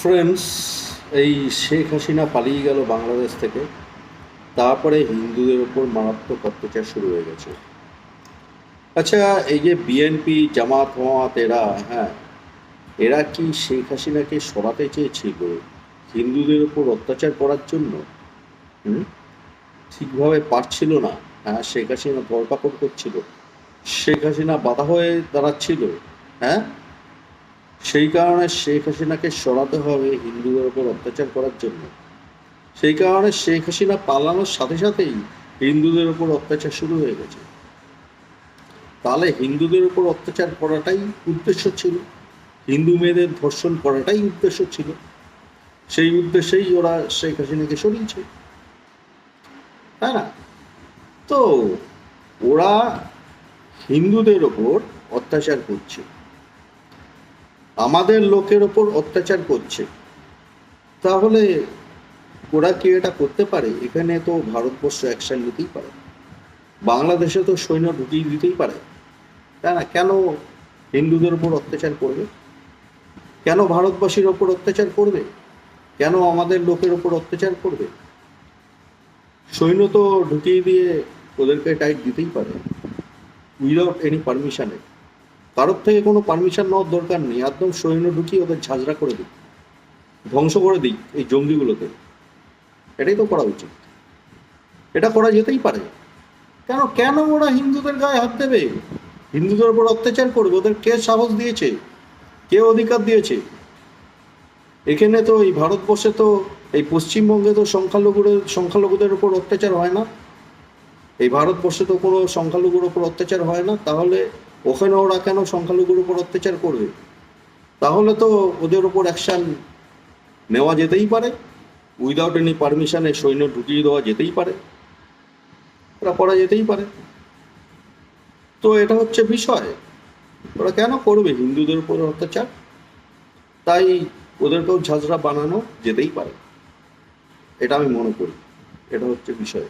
Friends এই শেখ হাসিনা পালিয়ে গেল বাংলাদেশ থেকে। তারপরে হিন্দুদের ওপর মারাত্মক অত্যাচার শুরু হয়ে গেছে। আচ্ছা এই যে বিএনপি জামাত মামাত এরা হ্যাঁ এরা কি শেখ হাসিনাকে সরাতে চেয়েছিল হিন্দুদের ওপর অত্যাচার করার জন্য? ঠিকভাবে পারছিল না। হ্যাঁ শেখ হাসিনা ধরপাকড় করছিল। শেখ হাসিনা বাধা হয়ে দাঁড়াচ্ছিল। হ্যাঁ? সেই কারণে শেখ হাসিনাকে সরাতে হবে হিন্দুদের ওপর অত্যাচার করার জন্য। সেই কারণে শেখ হাসিনা পালানোর সাথে সাথেই হিন্দুদের ওপর অত্যাচার শুরু হয়ে গেছে। তাহলে হিন্দুদের উপর অত্যাচার করাটাই উদ্দেশ্য ছিল। হিন্দু মেয়েদের ধর্ষণ করাটাই উদ্দেশ্য ছিল। সেই উদ্দেশ্যেই ওরা শেখ হাসিনাকে সরিয়েছে। তাই না? তো ওরা হিন্দুদের ওপর অত্যাচার করছে। আমাদের লোকের ওপর অত্যাচার করছে। তাহলে ওরা কি এটা করতে পারে? এখানে তো ভারতবর্ষ অ্যাকশন নিতেই পারে। বাংলাদেশে তো সৈন্য ঢুকিয়ে দিতেই পারে। তাই না? কেন হিন্দুদের ওপর অত্যাচার করবে? কেন ভারতবাসীর ওপর অত্যাচার করবে? কেন আমাদের লোকের ওপর অত্যাচার করবে? সৈন্য তো ঢুকিয়ে দিয়ে ওদেরকে টাইট দিতেই পারে। উইদাউট এনি পারমিশনে কারোর থেকে কোনো পারমিশন নেওয়ার দরকার নেই। একদম সৈন্য ঢুকিয়ে ওদের ঝাঁঝরা করে দিই। ধ্বংস করে দিই এই জঙ্গিগুলোকে। এটাই তো করা উচিত। এটা করা যেতেই পারে। কেন? কেন ওরা হিন্দুদের গায়ে হাত দেবে? হিন্দুদের উপর অত্যাচার করবে। ওদের কে সাহস দিয়েছে? কে অধিকার দিয়েছে? এখানে তো এই ভারতবর্ষে তো, এই পশ্চিমবঙ্গে তো সংখ্যালঘুদের সংখ্যালঘুদের উপর অত্যাচার হয় না। এই ভারতবর্ষে তো কোনো সংখ্যালঘুর উপর অত্যাচার হয় না। তাহলে ওখানে ওরা কেন সংখ্যালঘুর উপর অত্যাচার করবে? তাহলে তো ওদের উপর অ্যাকশান নেওয়া যেতেই পারে উইদাউট এনি পারমিশনে সৈন্য ঢুকিয়ে দেওয়া যেতেই পারে, ওরা করা যেতেই পারে। তো এটা হচ্ছে বিষয়। ওরা কেন করবে? হিন্দুদের উপর অত্যাচার? তাই ওদেরকেও ঝাঁঝরা বানানো যেতেই পারে। এটা আমি মনে করি। এটা হচ্ছে বিষয়।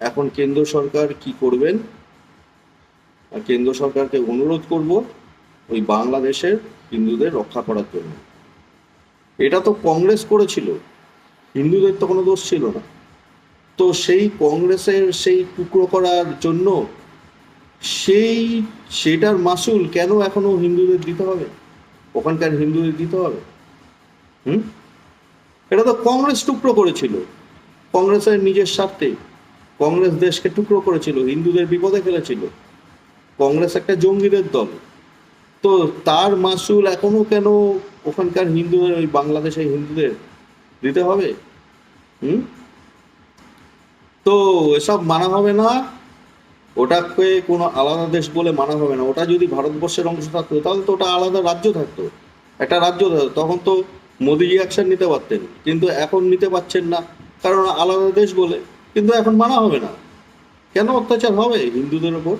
এখন কেন্দ্র সরকার কি করবেন? কেন্দ্র সরকারকে অনুরোধ করব ওই বাংলাদেশের হিন্দুদের রক্ষা করার জন্য। এটা তো কংগ্রেস করেছিল। হিন্দুদের তো কোনো দোষ ছিল না। তো সেই কংগ্রেসের সেই টুকরো করার জন্য সেই সেটার মাসুল কেন এখনও হিন্দুদের দিতে হবে? ওখানকার হিন্দুদের দিতে হবে। হুম? এটা তো কংগ্রেস টুকরো করেছিল। কংগ্রেসের নিজের স্বার্থে কংগ্রেস দেশকে টুকরো করেছিল। হিন্দুদের বিপদে ফেলেছিল। কংগ্রেস একটা জঙ্গিদের দল। তো তার মাসুল এখনও কেন ওখানকার হিন্দুদের, ওই বাংলাদেশের হিন্দুদের দিতে হবে? হুম? তো এসব মানা হবে না। ওটাকে কোনো আলাদা দেশ বলে মানা হবে না। ওটা যদি ভারতবর্ষের অংশ থাকতো, তাহলে তো ওটা আলাদা রাজ্য থাকতো। একটা রাজ্য থাকতো। তখন তো মোদিজি অ্যাকশন নিতে পারতেন। কিন্তু এখন নিতে পারছেন না। কারণ আলাদা দেশ বলে। কিন্তু এখন মানা হবে না। কেন অত্যাচার হবে হিন্দুদের ওপর?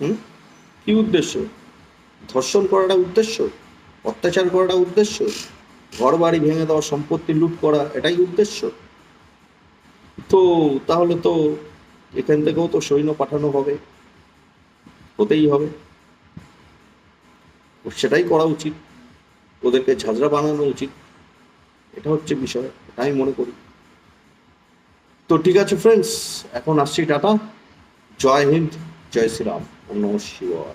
হুম? কি উদ্দেশ্য? ধর্ষণ করাটা উদ্দেশ্য? অত্যাচার করাটা উদ্দেশ্য? ঘর বাড়ি ভেঙে দেওয়া, সম্পত্তি লুট করা, এটাই উদ্দেশ্য? তো, তাহলে তো এখান থেকেও তো সৈন্য পাঠানো হবে। হতেই হবে। সেটাই করা উচিত। ওদেরকে ঝাঁঝরা বানানো উচিত। এটা হচ্ছে বিষয়, এটা আমি মনে করি। তো ঠিক আছে ফ্রেন্ডস এখন আসছি টাটা। জয় হিন্দ। जय श्री राम नमः शिवाय